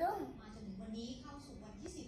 มาจนถึงวันนี้เข้าสู่วันที่สิบ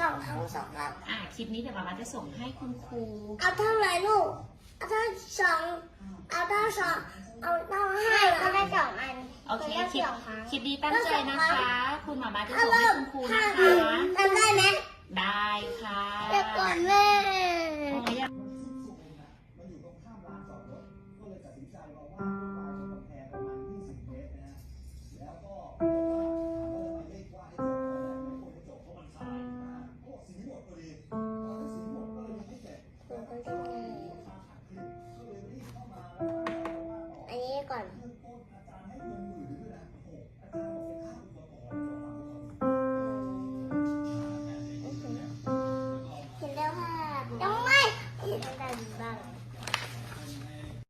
สองครับอะคลิปนี้เดี๋ยวมามาจะส่งให้คุณครู เอาเท่าไหร่ลูก เอาเท่าสองเอาเท่าสองเอาเท่าห้าก็ได้สองอันโอเคได้คลิปสองครั้งคลิปนี้ตั้งใจนะคะ คุณหมามาจะถ้าส่งให้เริ่มคุณครูห้านะคะทำได้ไหมได้ค่ะแต่ก่อนแม่